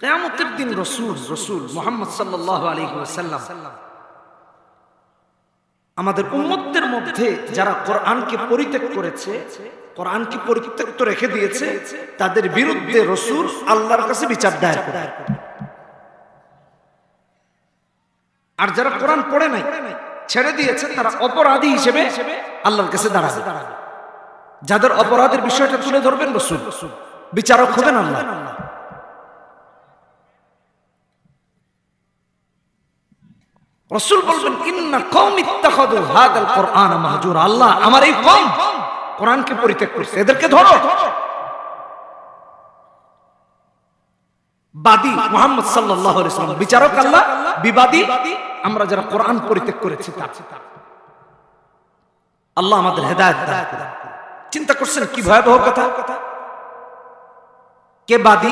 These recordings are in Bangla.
কেয়ামতের দিন রসুল রসুল মোহাম্মদ সাল্লাহ আলী সাল্লাম আমাদের উম্মতদের মধ্যে যারা কোরআনকে পরিত্যাগ করেছে, কোরআনকে পরিত্যক্ত রেখে দিয়েছে, তাদের বিরুদ্ধে রসুল আল্লাহর কাছে বিচার দায়ের করে। আর যারা কোরআন পড়ে নাই, ছেড়ে দিয়েছে, তারা অপরাধী হিসেবে আল্লাহর কাছে দাঁড়াবে। যাদের অপরাধের বিষয়টা তুলে ধরবেন রসুল, বিচারক হবেন আল্লাহ। রসুল বলবেন, ইন্না কওম ইত্তাখাযু হাদাল কোরআন মাহজুর। আল্লাহ আমার এই কম কোরআনকে পরিত্যাগ করছে। এদেরকে ধরো। বাদী মুহাম্মদ সাল্লাল্লাহু আলাইহি সাল্লাম, বিচারক আল্লাহ, বিবাদী, আমরা যারা কোরআন পরিত্যাগ করেছি তা। আল্লাহ আমাদের হেদায়েত দান করুন। চিন্তা করছেন কি ভয়াবহ কথা? কে বাদী,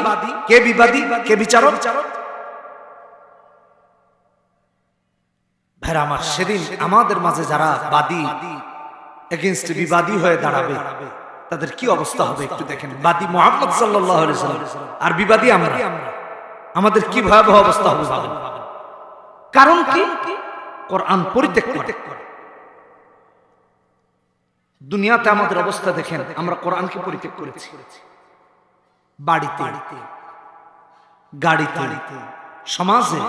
কে বিবাদী, কে বিচারক? ভাইরা আমার সেদিন আমাদের মাঝে যারা বাদী এগেনস্ট বিবাদী হয়ে দাঁড়াবে, তাদের কি অবস্থা হবে একটু দেখেন। বাদী মোহাম্মদ সাল্লাম আর বিবাদী আমরা। আমাদের কি ভয়াবহ অবস্থা হবে কারণ কি? কোরআন পরিত্যাগ করে। দুনিয়াতে আমাদের অবস্থা দেখেন, আমরা কোরআনকে পরিত্যাগ করেছি। বাড়িতে, গাড়িতে, সমাজে,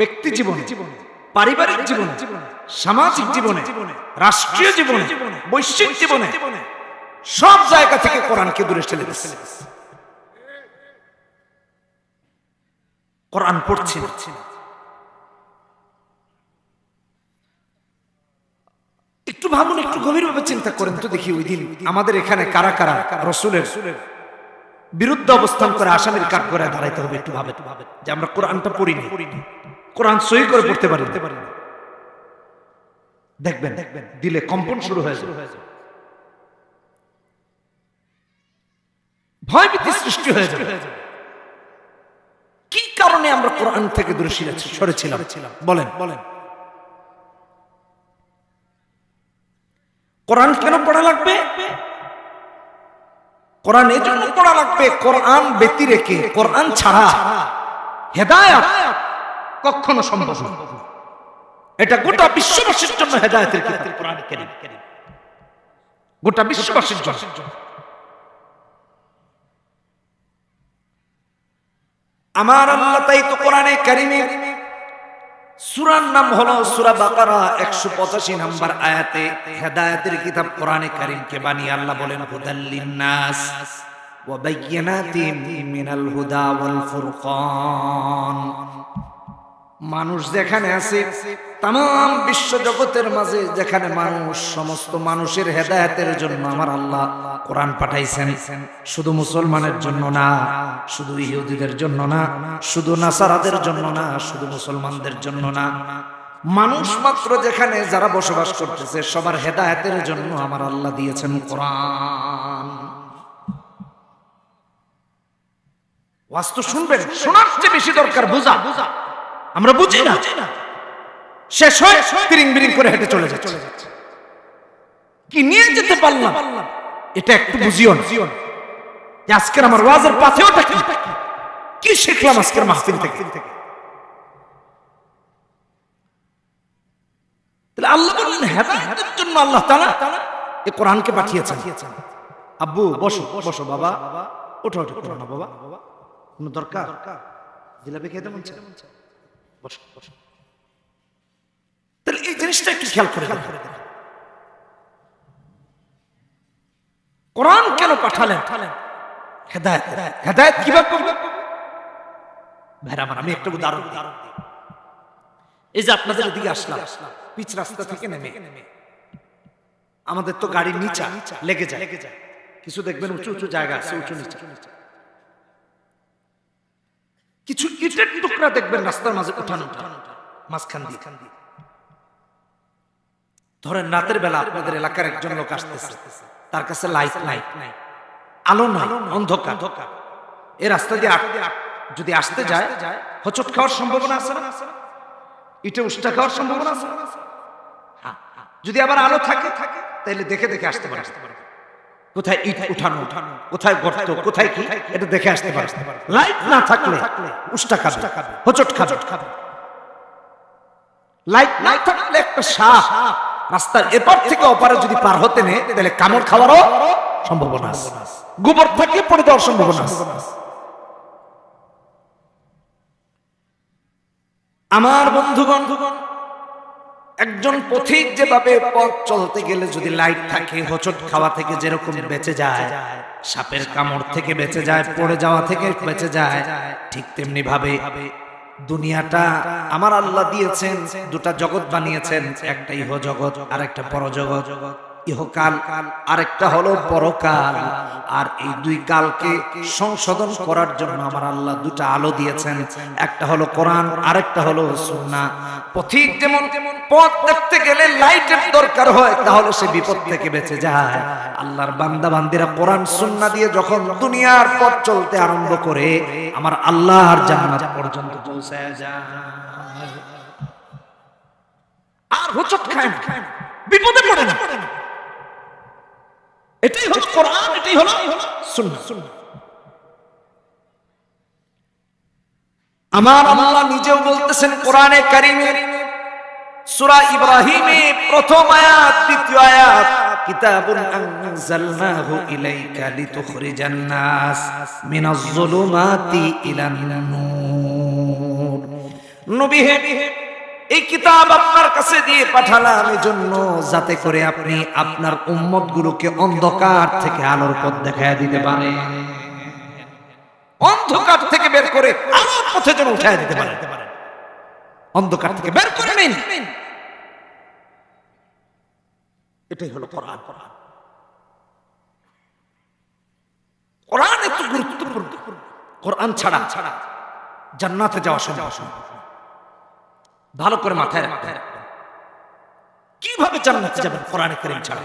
ব্যক্তি জীবনে জীবনে। পারিবারিক জীবনে সামাজিক জীবনে রাষ্ট্রীয় জীবনে বৈশ্বিক জীবনে সব জায়গা থেকে কোরআনকে দূরে ঠেলে দিচ্ছে কোরআন পড়ছি না। একটু ভাবুন একটু গভীরভাবে চিন্তা করেন তো দেখি ওই দিন আমাদের এখানে কারা কারা রসুলের বিরুদ্ধে অবস্থান করে আসামির কাঠ করে দাঁড়াইতে হবে একটু ভাবে যে আমরা কোরআনটা পড়িনি। কোরআন সই করে পড়তে পারি দেখবেন দেখবেন। দিলে কম্পন শুরু হয়ে যাবে ভয়ভীতি সৃষ্টি হয়ে যাবে কি কারণে আমরা কোরআন থেকে দূরে সরেছিলাম? বলেন। বলেন। কোরআন কেন পড়া লাগবে? কোরআন এই জন্য পড়া লাগবে। কোরআন ব্যতি রেখে কোরআন ছাড়া। হেদায়াত। কখনো সম্ভব না এটা গোটা বিশ্ববাসীর জন্য হেদায়তের কিতাব কোরআন কারীম গোটা বিশ্ববাসীর জন্য আমার আল্লাহ তাই তো কোরআনে কারিমে সুরার নাম হলো সুরা বাকারা একশো পঁচাশি নাম্বার আয়াতে হেদায়তের কিতাব কোরআনে কারিমকে বানিয়ে আল্লাহ বলেন হুদাল্লিন নাস وبينات من الهدى والفرقان মানুষ যেখানে আছে তাম বিশ্ব জগতের মাঝে যেখানে মানুষ, সমস্ত মানুষের হেদায়তের জন্য আমার আল্লাহ কোরআন পাঠাইছেন। শুধু মুসলমানের জন্য না, শুধু ইহুদিদের জন্য না, শুধু নাসারাদের জন্য না, শুধু মুসলমানদের জন্য না। মানুষ মাত্র যেখানে যারা বসবাস করতেছে, সবার হেদায়তের জন্য আমার আল্লাহ দিয়েছেন কোরআন। ওয়াস্তু শুনবেন, শোনার চেয়ে বেশি দরকার বোঝা বুঝা। আমরা বুঝি না। শেষ হয় তিরিং বিরিং করে হেঁটে চলে যাচ্ছে। কি নিয়ে যেতে পারলাম? এটা একটু বুঝিও না। আজকের আমার ওয়াজের পাথেওটা কি কি শিখলাম আজকের মাহফিল থেকে? তাহলে আল্লাহ বললেন হেদায়েতের জন্য আল্লাহ তাআলা এই কোরআনকে পাঠিয়েছেন। আব্বু বসো বসো বাবা। ওঠো ওঠো না বাবা। কোনো দরকার? জিলাপি খেতে মন চায়। তাহলে এই জিনিসটা একটু খেয়াল করে কোরআন কেন পাঠালেন? হেদায়ত। হেদায়ত কীভাবে ভাইরা আমার, আমি একটা উদাহরণ এই যে আপনাদের এদিকে আসলাম, পিচ রাস্তা থেকে নেমে। আমাদের তো গাড়ি নিচা, লেগে যায়। কিছু দেখবেন উঁচু উঁচু জায়গা আছে, উঁচু নিচা। কিছু ইটের টুকরা দেখবেন রাস্তার মাঝে উঠানো মাঝখান দিয়ে। ধরেন রাতের বেলা আপনাদের এলাকার একজন লোক আসতেছে, তার কাছে লাইট নাই, আলো নাই, অন্ধকার। এ রাস্তা দিয়ে যদি আসতে যায়, হচট খাওয়ার সম্ভাবনা আছে না? ইটে উষ্টা খাওয়ার সম্ভাবনা আছে যদি আবার আলো থাকে, তাহলে দেখে দেখে আসতে পারে। কোথায় ইট উঠানো? কোথায় গর্ত? কোথায় কি? এটা দেখে আসতে পারে। লাইট না থাকলে উষ্টা খাবে। হোচট খাবে। লাইট না থাকলে একটা সাপ রাস্তার এপার থেকে ওপারে যদি পার হতে নেই তাহলে কামড় খাওয়ারও সম্ভাবনা আছে। গোবর থাকলে পড়ে দেওয়ার সম্ভাবনা আছে। আমার বন্ধু বন্ধুগণ একজন পথিক যেভাবে পথ চলতে গেলে যদি লাইট থাকে, হোচট খাওয়া থেকে যেরকম বেঁচে যায়, সাপের কামড় থেকে বেঁচে যায়, পড়ে যাওয়া থেকে বেঁচে যায়, ঠিক তেমনি ভাবে দুনিয়াটা আমার আল্লাহ দিয়েছেন, দুটা জগৎ বানিয়েছেন, একটাই ইহ জগৎ আর একটা পরজগৎ। ইহকাল, আরেকটা হলো পরকাল। আর এই দুই কালকে সংশোধন করার জন্য আমার আল্লাহ দুটা আলো দিয়েছেন। একটা হলো কোরআন, আরেকটা হলো সুন্নাহ। পথিক যেমন পথ দেখতে গেলে লাইটের দরকার হয়, তাহলে সে বিপদ থেকে বেঁচে যায়। আল্লাহর বান্দা বান্দিরা কোরআন, সুন্নাহ দিয়ে যখন দুনিয়ার পথ চলতে আরম্ভ করে, আমার আল্লাহর জান্নাত পর্যন্ত পৌঁছায় যায়। আর হুচট খায় বিপদে পড়ে না। এটাই হলো কোরআন, এটাই হলো সুন্নাহ। আমার আল্লাহ নিজেও বলতেছেন, কোরআনে কারিমে সূরা ইব্রাহিমে প্রথম আয়াত, দ্বিতীয় আয়াত, কিতাবুন আনজালনাহু ইলাইকা লিতুখরিজান নাস মিনাজ যুলুমাতি ইলান নূর নবী হে এই কিতাব আপনার কাছে দিয়ে পাঠালাম এই জন্য যাতে করে আপনি আপনার উম্মত গুলোকে অন্ধকার থেকে আলোর পথ দেখায় দিতে পারে অন্ধকার থেকে বের করে আলোর পথে যেন উঠায় দিতে পারে অন্ধকার থেকে বের করে নিন। এটাই হলো কোরআন। কোরআন এত গুরুত্বপূর্ণ। কোরআন ছাড়া ছাড়া জান্নাতে যাওয়া সম্ভব। ভালো করে মাথায় রাখতে কীভাবে জান্নাতে যাবেন কোরআনে কারীম ছাড়া?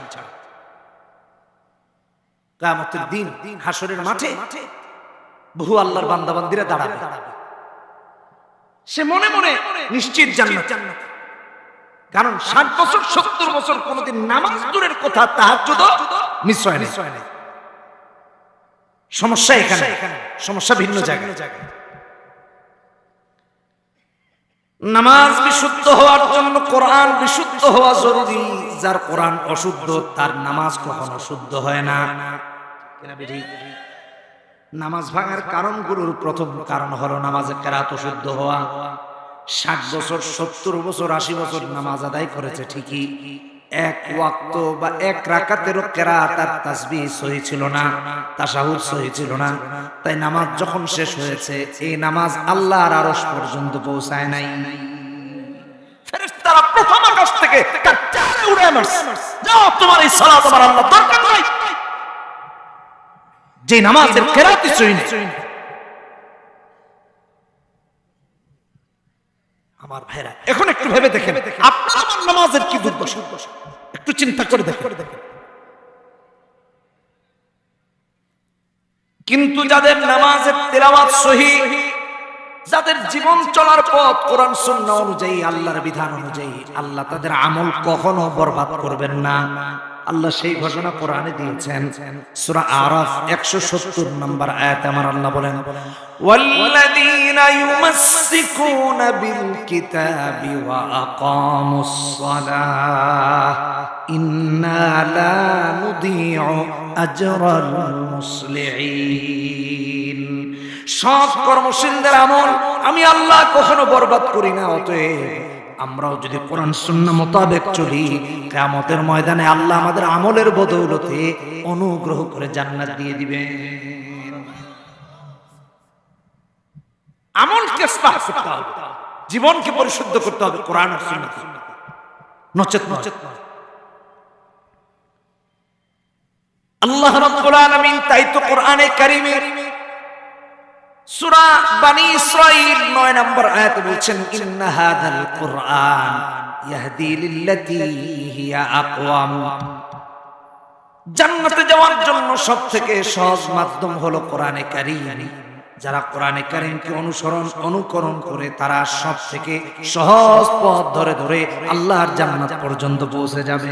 কিয়ামতের দিন মাঠে বহু আল্লাহর দাঁড়াবে। সে মনে মনে নিশ্চিত জান্নাত। কারণ ষাট বছর, সত্তর বছর কোনোদিন নামাজ দূরের কথা তাহার মিস হয় না সমস্যা এখানে। সমস্যা ভিন্ন জায়গায়। নামাজ বিশুদ্ধ হওয়ার জন্য, কোরআন বিশুদ্ধ হওয়া জরুরি। যার কোরআন অশুদ্ধ, তার নামাজ কখনো শুদ্ধ হয় না? নামাজ ভাঙার কারণগুলোর প্রথম কারণ হলো নামাজের কেরাত অশুদ্ধ হওয়া। ষাট বছর, সত্তর বছর, আশি বছর নামাজ আদায় করেছে ঠিকই। এক ওয়াক্ত বা এক রাকাতেরও কেরাত আর তাসবি সহি ছিল না তাসাহুদ সহি ছিল না। তাই নামাজ যখন শেষ হয়েছে, এই নামাজ আল্লাহর আরশ পর্যন্ত পৌঁছায় নাই। ফেরেশতারা প্রথম আকাশ থেকে উড়ে যাও, তোমার এই সালাত আমার আল্লাহ, দরকার নাই। যে নামাজের নেই। আমার ভাইরা, এখন একটু ভেবে দেখেন আমার নামাজের কি দুর্দশা? একটু চিন্তা করে দেখ কিন্তু যাদের নামাজের তেলাওয়াত সহি, যাদের জীবন চলার পথ কোরআন সুন্নাহ অনুযায়ী, আল্লাহর বিধান অনুযায়ী, আল্লাহ তাদের আমল কখনো বরবাদ করবেন না। আল্লাহ সেই ঘোষণা কোরআনে দিয়েছেন। সূরা আরাফ 170 নম্বর আয়াতে আমার আল্লাহ বলেন, ওয়াল্লাযীনা ইউমাসসিকুনা বিল কিতাবি ওয়া আকামুস সালাহ ইন্না লা নুদিউ আজরাল মুসলিহিন। সৎ কর্মশীলদের আমল আমি আল্লাহ কখনো বরবাদ করি না, অতএব আমরাও যদি কোরআন শূন্য মোতাবেক চলি, কেয়ামতের ময়দানে আল্লাহ আমাদের আমলের বদৌলতে অনুগ্রহ করে জান্নাত দিয়ে দিবেন। আমলকে ইসলাহ করতে হবে, জীবনকে পরিশুদ্ধ করতে হবে কোরআন আর সুন্নাত। নচেত নচেত আল্লাহ রাব্বুল আলামিন তাই তো কোরআনে কারীমে সূরা বানি ইসরাঈল 9 নম্বর বলছেন, ইন্না হাদাল কুরআন হিয়া আকওয়াম। জান্নাতে যাওয়ার জন্য সবথেকে সহজ মাধ্যম হলো কোরআনে কারীম। যারা কোরআনে কারীমকে অনুসরণ, অনুকরণ করে, তারা সব থেকে সহজ পথ ধরে ধরে আল্লাহর জান্নাত পর্যন্ত পৌঁছে যাবে।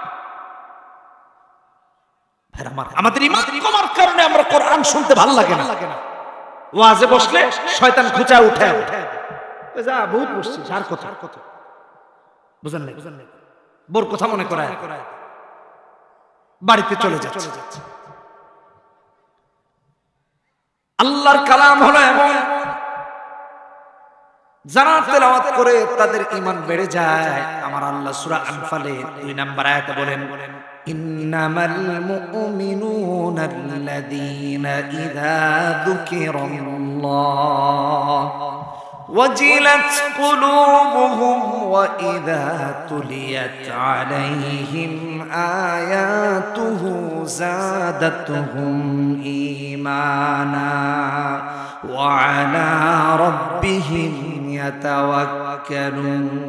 আমাদের ঈমান কমার কারণে আমরা কোরআন শুনতে ভালো লাগে না। ওয়াজে বসলে শয়তান খুঁচা উঠে যা বহুত বসছিস আর কত কত বুঝেন নাই? বুঝেন বোর কথা মনে করায়। বাড়িতে চলে যাচ্ছে। আল্লাহর কালাম হলো এমন। যারা তেলাওয়াত করে তাদের ঈমান বেড়ে যায়। আমার আল্লাহ সূরা আনফালে দুই নাম্বার আয়াতে বলেন إنما المؤمنون الذين إذا ذكر الله وجلت قلوبهم وإذا تليت عليهم آياته زادتهم إيمانا وعلى ربهم يتوكلون.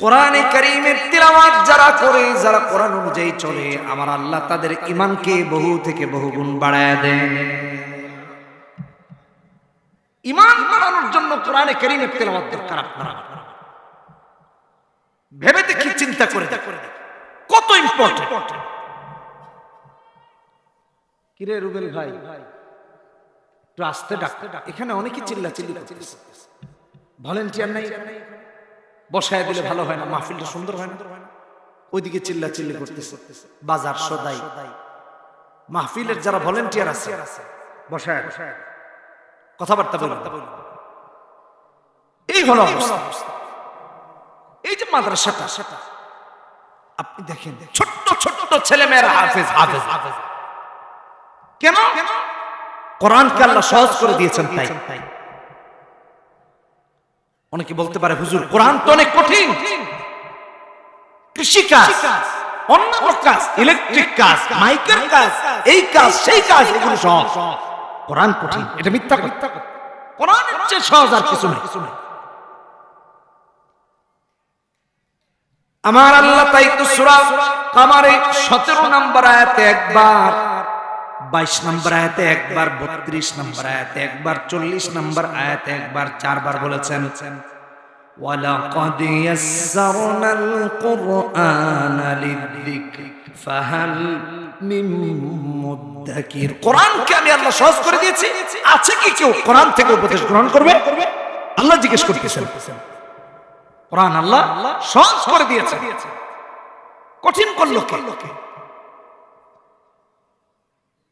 কোরআনে কারীমের তিলাওয়াত যারা করে, যারা কোরআন অনুযায়ী চলে, আমার আল্লাহ তাদের ইমানকে বহু থেকে বহু গুণ বাড়ায় দেন। ইমান বাড়ানোর জন্য কোরআনে কারীমের তেলাওয়াত দরকার আপনার। ভেবে দেখি, চিন্তা করে কত ইম্পর্টেন্ট কিরে রুবেল ভাই? একটু আসতে ডাকতে ডাক। এখানে অনেকে চিল্লা চিল্লি ভলেন্টিয়ার নাই? বসায় দিলে ভালো হয় না মাহফিলটা সুন্দর হয় না। ওইদিকে চিল্লা চিল্লি করতেছে। বাজার সদাই। মাহফিলের যারা ভলেন্টিয়ার আছে বসায় কথাবার্তা বলুন। এই হলো এই যে মাদ্রাসাটা সেটা আপনি দেখেন ছোট্ট ছোট্ট ছেলে মেয়েরা হাফেজ হাফেজ। হাফেজ। কেন? কোরআনকে আল্লাহ সহজ করে দিয়েছেন তাই। তাই। অনেকে বলতে পারে, হুজুর, কোরআন তো অনেক কঠিন। কৃষি কাজ, অন্যান্য কাজ, ইলেকট্রিক কাজ, মাইকের কাজ, এই কাজ, সেই কাজ, এগুলো সহজ কোরআন কঠিন, এটা মিথ্যা কোরআনের চেয়ে সহজ আর কিছু নেই। আমার আল্লাহ তাই তো সূরা কামারে 17 নম্বর আয়াতে একবার বাইশ নম্বর আয়াতে একবার, বত্রিশ নম্বর আয়াতে একবার, চল্লিশ নম্বর আয়াতে একবার, চারবার বলেছেন আমি আল্লাহ করে আছে কি কেউ কোরআন থেকে গ্রহণ করবে? আল্লাহ জিজ্ঞেস করতেছেন। কোরআন আল্লাহ সহজ করে দিয়েছে। কঠিন করল কে?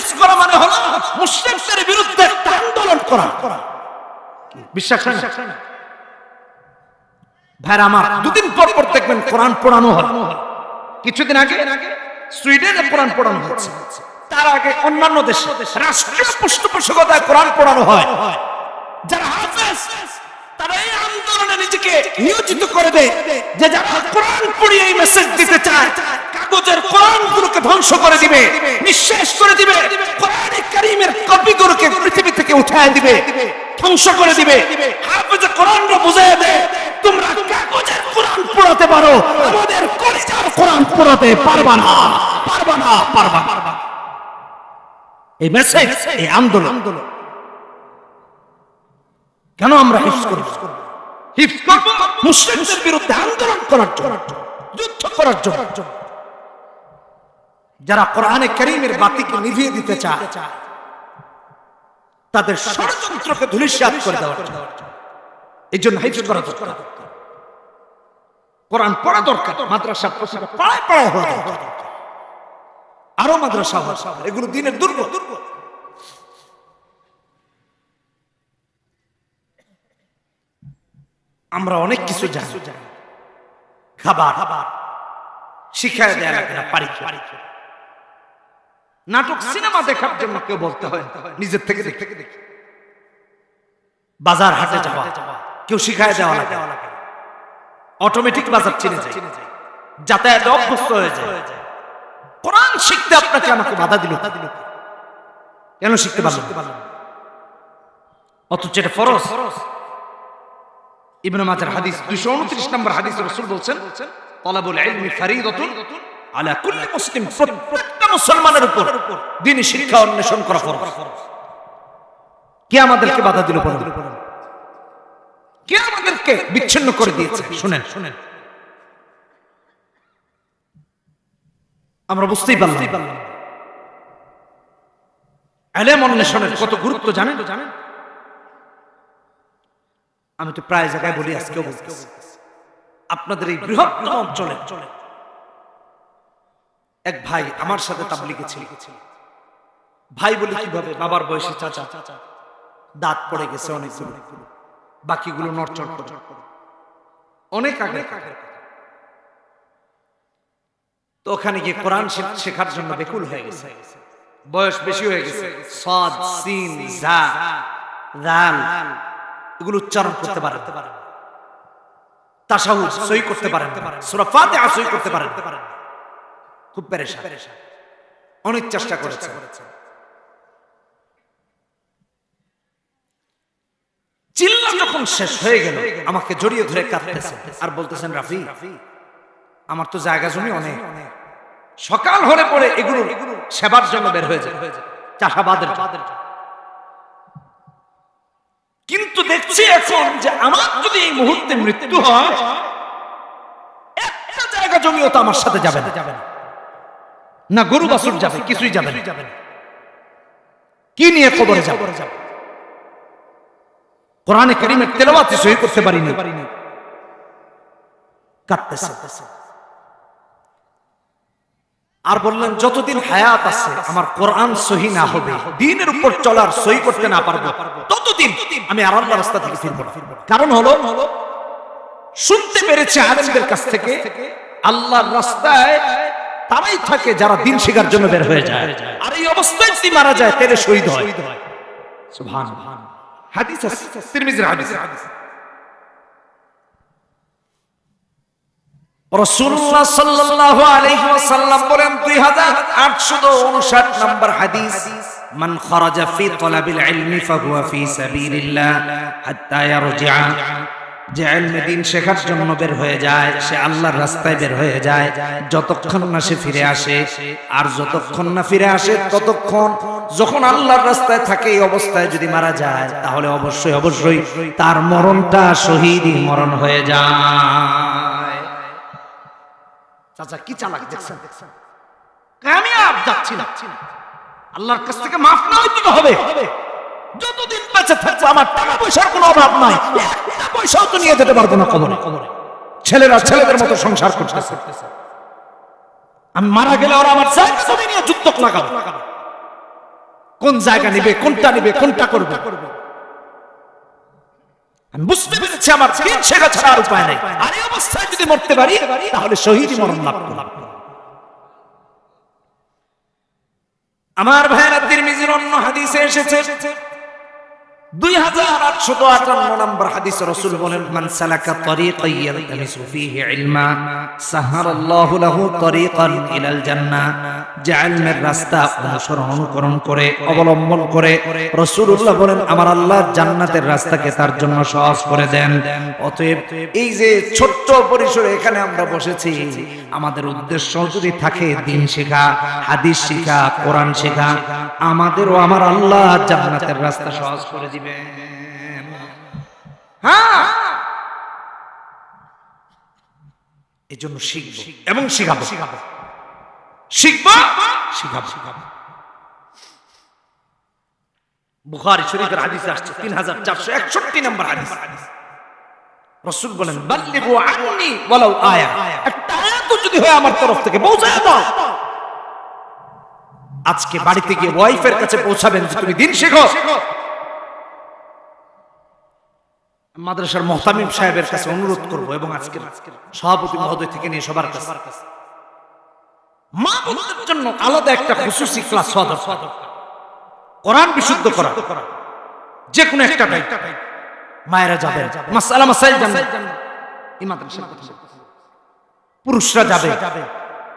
কারিমের করা মানে হলো মুশরিকদের বিরুদ্ধে আন্দোলন করা। বিশ্বাস ভাইরা আমার, দুদিন পর পর দেখবেন কোরআন পড়ানো হয়। কিছুদিন আগে সুইডেনে কোরআন পড়ানো হচ্ছে তার আগে অন্যান্য দেশে রাষ্ট্রীয় পৃষ্ঠপোষকতায় কোরআন পড়ানো হয়। যারা হাফেজ, তারা এই আন্দোলনে নিজেকে নিয়োজিত করে দেয় যে যারা কোরআন পড়িয়ে এই মেসেজ দিতে চায় কাগজের কোরআন গুলোকে ধ্বংস করে দিবে, নিঃশেষ করে দিবে পৃথিবী থেকে উঠায় দিবে, ধ্বংস করে দিবে। হাফেজ তোমরা কাগজের কোরআন পড়াতে পারো, আমাদের কলিজার কোরআন পড়াতে পারবা না পারবা না, পারবা এই মেসেজ এই আন্দোলন, কেন আমরা হিফজ করব? হিফজ করব? মুসলিমদের বিরুদ্ধে আন্দোলন করার জন্য, যুদ্ধ করার জন্য। যারা কোরআনে করিমের বাতিকে নিভিয়ে দিতে চায়, তাদের ষড়যন্ত্রকে ধুলিশ্বাস করে দেওয়া এই জন্য হাইফ করা দরকার। কোরআন পড়া দরকার মাদ্রাসা প্রসার পাড়ায় পাড়ায় হওয়া দরকার। আরও মাদ্রাসা হওয়া এগুলো দিনের দুর্গ দুর্গ আমরা অনেক কিছু জানি। খাবার খাবার। শিখায় দেয়া লাগে না, পারি পারি নাটক সিনেমা দেখার জন্য কেউ বলতে হয় নিজের থেকে দেখে। বাজার হাটে যাওয়া। কেউ শিখায় দেওয়া লাগে। অটোমেটিক বাজার চিনে যায়। যাতায়াতে অভ্যস্ত হয়ে যায়। কোরআন শিখতে আপনাকে আমাকে বাধা দিল। কেন শিখতে পারলাম অথচ এটা ফরজ। ইবনে মাজার হাদিস 229 নম্বর হাদিস রাসূল বলছেন তলাবুল ইলমি ফরিদাতুন আলা কুল্লি মুসলিম, প্রত্যেকটা মুসলমানের উপর দ্বীনি শিক্ষা অন্বেষণ করা ফরজ। কে আমাদেরকে বাধা দিল কে আমাদেরকে বিচ্ছিন্ন করে দিয়েছে? শুনেন। শুনেন আমরা বুঝতেই পারলাম। এলেম অন্বেষণের কত গুরুত্ব জানেন? তো জানেন আমি তো প্রায় জায়গায় বলি, আজকেও আপনাদের এই বৃহত্তম অঞ্চলে এক ভাই আমার সাথে তাবলিগে ছিল। ভাই বলি কীভাবে বাবার বয়সী চাচা। দাঁত পড়ে গেছে অনেকগুলো। বাকিগুলো নড়চড় করে। অনেক আগে তো ওখানে গিয়ে কোরআন শেখার জন্য বেকুল হয়ে গেছে। বয়স বেশি হয়ে গেছে। সদ, সিন, জা, রাল, এগুলো উচ্চারণ করতে পারে তাসাউদ সই করতে পারেন। সূরা ফাতিহা সই করতে পারেন। খুব পেরেশান। অনেক চেষ্টা করেছে। চিল্লা যখন শেষ হয়ে গেল আমাকে জড়িয়ে ধরে কাঁদতেছে। আর বলতেছেন রাফি আমার তো জায়গা জমি অনেক। সকাল হলে পরে এগুলো সেবার জন্য বের হয়ে যায়। চাষাবাদের কিন্তু দেখছি এখন যে আমার যদি এই মুহূর্তে মৃত্যু হয় একটা জায়গা জমিও তো আমার সাথে যাবে না। যাবে না। গরু বাছুর যাবে কিছুই যাবে না। কি নিয়ে খবরে যাবে? কোরআনে কারিমের তেলাওয়াত সহি করতে পারিনি। কাঁদতেছে। আর বললেন যতদিন হায়াত আছে আমার কোরআন সহি না হবে দিনের উপর চলার সহি করতে না পারব ততদিন আমি আর আল্লাহর রাস্তা থেকে ফিরবো না। কারণ হলো শুনতে পেরেছে আলেমদের কাছ থেকে আল্লাহর রাস্তায় তারাই থাকে যারা দিন শিকার জন্য বের হয়ে যায়। আর এই অবস্থায় যদি মারা যায় তেরে শহীদ হয়। হাদিস আছে, তিরমিজির হাদিস। রাসূলুল্লাহ সাল্লাল্লাহু আলাইহি ওয়াসাল্লাম বলেন 2859 নম্বর হাদিস যে ইলমে দিন শেখার জন্য বের হয়ে যায়, সে আল্লাহর রাস্তায় বের হয়ে যায়। যতক্ষণ না সে ফিরে আসে, আর যতক্ষণ না ফিরে আসে, ততক্ষণ যখন আল্লাহর রাস্তায় থাকে এই অবস্থায় যদি মারা যায়, তাহলে অবশ্যই অবশ্যই তার মরণটা শহীদই মরণ হয়ে যায়। চাচা, কি চালাক দেখছেন? কামিয়াব যাচ্ছি না। আল্লাহর কাছ থেকে মাফ না হইতে হবে? যতদিন বেঁচে থাকব, আমার টাকা পয়সার কোনো অভাব নাই। একটা পয়সাও তো নিয়ে যেতে পারব না কবরে। ছেলেরা ছেলেদের মতো সংসার করতেছে। আমি মারা গেলে ওরা আমার জায়গা জমি নিয়ে যুদ্ধ লাগাবো। কোন জায়গা নিবে, কোনটা নিবে, কোনটা করবে? আমি বুঝতে পেরেছি আমার দিন শেখা ছাড়া আর উপায় নাই। আর এই অবস্থায় যদি মরতে পারি, তাহলে শহীদ মরণ লাভ করলাম আমার ভাইয়েরা তিরমিজির অন্য হাদিসে এসেছে অনুকরণ করে, অবলম্বন করে। বলেন, আমার আল্লাহ জান্নাতের রাস্তাকে তার জন্য সহজ করে দেন। অতএব এই যে ছোট্ট পরিসরে এখানে আমরা বসেছি, আমাদের উদ্দেশ্য যদি থাকে দিন শেখা, হাদিস শেখা, কোরআন শেখা, আমাদেরও আমার আল্লাহ জান্নাতের রাস্তা সহজ করে দিবেন হ্যাঁ। এই জন্য শিখব এবং শিখাবো। শিখাবো। শিখব? শিখাবো। শিখাবো বুখারী শরীফের হাদিসে আসছে তিন হাজার চারশো একষট্টি নম্বর হাদিস। রসুল বলেন বাল্লিগু আন্নি ওয়ালাউ আয়া। একটা আয়াত যদি হয় আমার তরফ থেকে পৌঁছায় দাও। আজকে বাড়িতে গিয়ে ওয়াইফের কাছে পৌঁছাবেন তুমি দিন শেখো। মাদ্রাসার মোহতামিম সাহেবের কাছে অনুরোধ করব এবং আজকের সভাপতি মহোদয় থেকে নিয়ে সবার কাছে। মা বোনদের জন্য আলাদা একটা খুশুসি ক্লাস হওয়া দরকার। কোরআন বিশুদ্ধ করা। যে কোনো একটা টাইপ। মায়েরা যাবেন। মাসালা মাসাইল জানবেন এই মাদ্রাসার কথা পুরুষরা যাবে।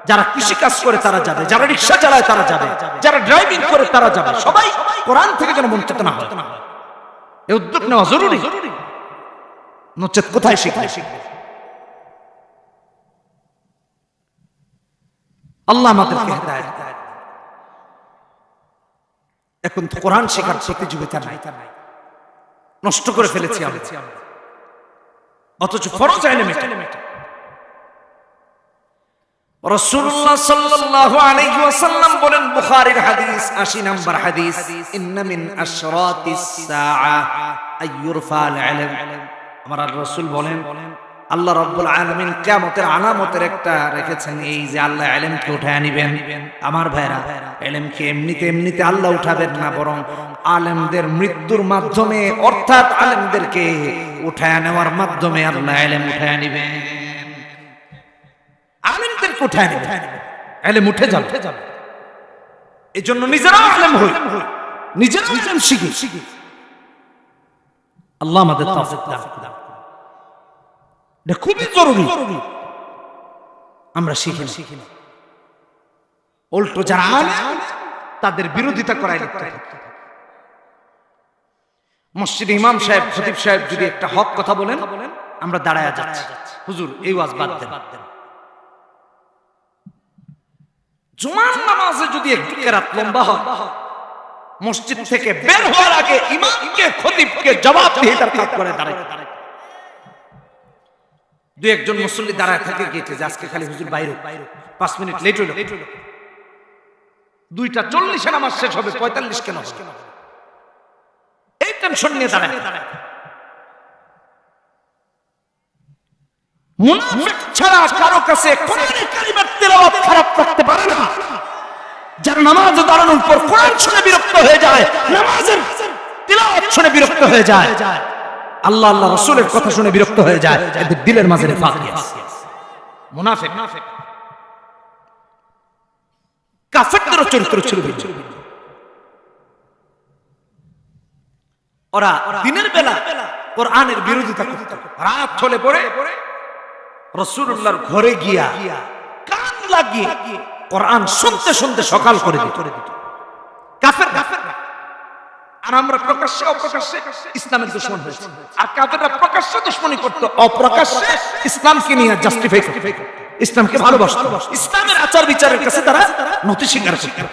যারা কৃষি কাজ করে তারা যাবে। যারা রিক্সা চালায় তারা যাবে। যারা ড্রাইভিং করে তারা যাবে। সবাই কোরআন থেকে যেন বঞ্চিত না হয়। উদ্যোগ নেওয়া জরুরি। নচেত কোথায় শিখবে আল্লাহ আমাদেরকে হেদায়েত এখন তো কোরআন শেখার প্রতিযোগিতা নাই নষ্ট করে ফেলেছি আমরা অথচ ফরজ আইনে মেটে রাসূলুল্লাহ সাল্লাল্লাহু আলাইহি ওয়াসাল্লাম বলেন বুখারীর হাদিস 80 নম্বর হাদিস ইন্না মিন আশরাতিস সাআ আইয়ুরফাল ইলম আমার রাসূল বলেন, আল্লাহ রাব্বুল আলামিন কিয়ামতের আলামতের একটা রেখেছেন, এই যে আল্লাহ ইলমকে উঠায় আনিবেন। আমার ভাইরা ইলমকে এমনিতে এমনিতে আল্লাহ উঠাবেন না, বরং আলেমদের মৃত্যুর মাধ্যমে, অর্থাৎ আলেমদেরকে উঠায় নেওয়ার মাধ্যমে আল্লাহ ইলম উঠায় আনিবেন। আলেমদেরকে উঠায় নেবে এলেম উঠে যাবে। এই জন্য নিজেরাও আলেম হই। নিজেরাও আলেম শিখি শিখি। আল্লাহ আমাদের তৌফিক দান করুন। এটা খুবই জরুরি। আমরা শিখি শিখি না। উল্টো যারা তাদের বিরোধিতা করাই লিপ্ত থাকে। মসজিদ ইমাম সাহেব খতিব সাহেব যদি একটা হক কথা বলেন আমরা দাঁড়ায় যাচ্ছি। হুজুর এই ওয়াজ বাদ দেন। জুমার নামাজে যদি একটু কেরাত লম্বা হয়। মসজিদ থেকে বের হওয়ার আগে ইমামকে, খতিবকে জবাব দিয়ে তার কাজ করে দাঁড়ায়। দুই একজন মুসল্লি দাঁড়ায় থাকে গেটে যে আজকে খালি হুজুর বাইরে পাঁচ মিনিট লেট হইল দুইটা চল্লিশে নামাজ শেষ হবে, পঁয়তাল্লিশ কেন? এই টেনশন নিয়ে দাঁড়ায় মুনাফিক ছাড়া কারও কাছে কোরআনের কালিমার তেলাওয়াত খারাপ রাখতে পারে না। যারা নামাজ দাঁড়ানোর পর কোরআন শুনে বিরক্ত হয়ে যায়, নামাজের তেলাওয়াত শুনে বিরক্ত হয়ে যায়, আল্লাহ আল্লাহ রাসূলের কথা শুনে বিরক্ত হয়ে যায়, এদের দিলের মাঝে ফাঁকি আছে। মুনাফিক। কাফেরদেরও চরিত্র ছিল। ওরা দিনের বেলা কোরআনের বিরোধিতা করত। রাত হলে পরে রসুল্লাহর ঘরে গিয়া কান লাগিয়ে কোরআন শুনতে শুনতে সকাল করে দিত। কাফের আর আমরা প্রকাশ্যে অপ্রকাশ্যে ইসলামের দুশ্মন হয়েছে। আর কাফেররা প্রকাশ্যে দুশ্মনী করতো অপ্রকাশ্যে ইসলামকে নিয়ে জাস্টিফাই ইসলামকে ভালোবাসতো। ইসলামের আচার বিচারের কাছে তারা নতি স্বীকার করতো।